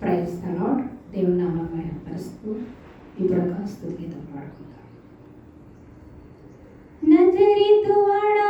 Praise the lord దేవుని నామం పరుస్తూ ఇప్పుడు కాస్తూ గీతం పాడుకుందాం. నజరితువాడా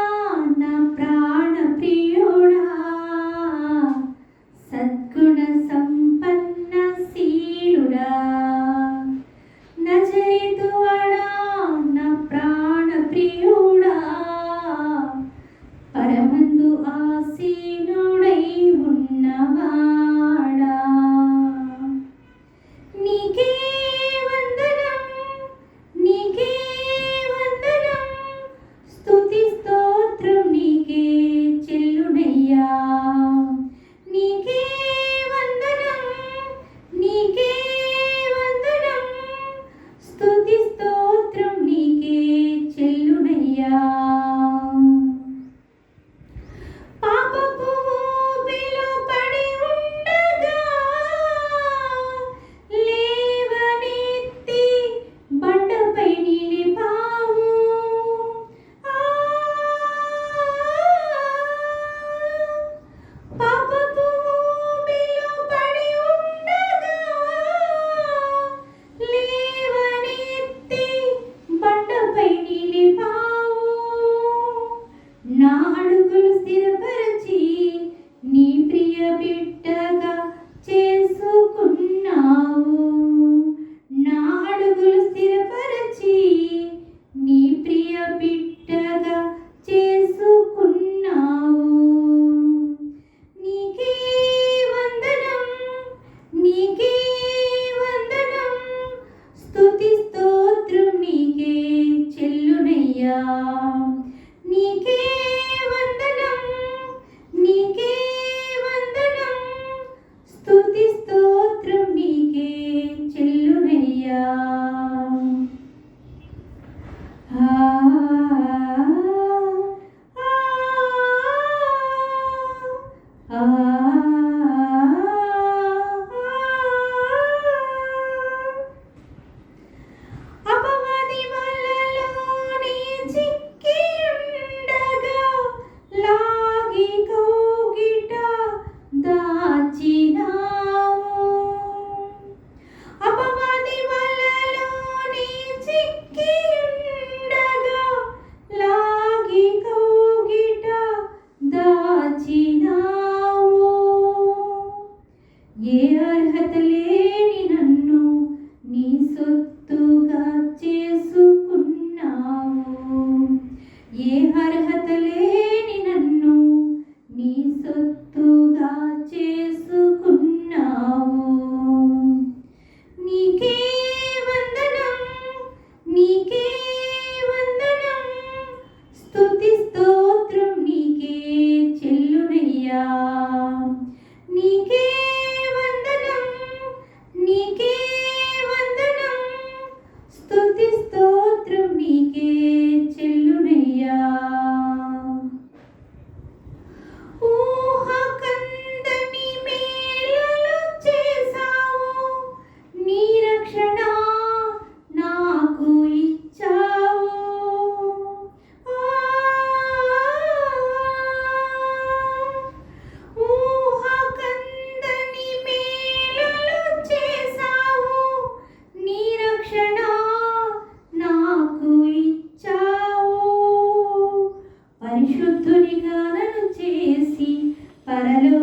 నీకే వందనం నీకే వందనం. స్తుతి స్తోత్రం నీకే చెల్లునయ్యా. ఏ అర్హత లేని నన్ను నీ సొత్తుగా చేసుకున్నావు? ఏ అర్హత లేని para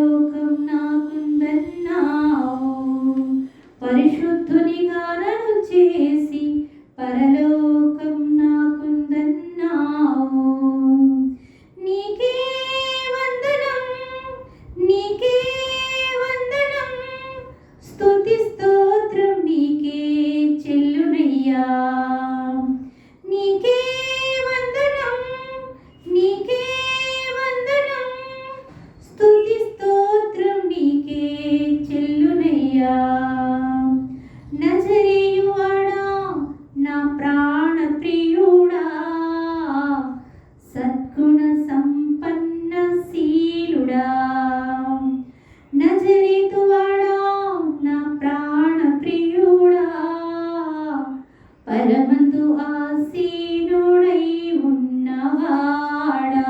పరమందు ఆసీనుడై ఉన్నవాడా.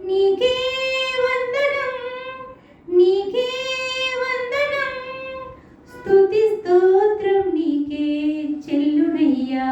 నీకే వందనం నీకే వందనం. స్తుతి స్తోత్రం నీకే చెల్లునయ్యా.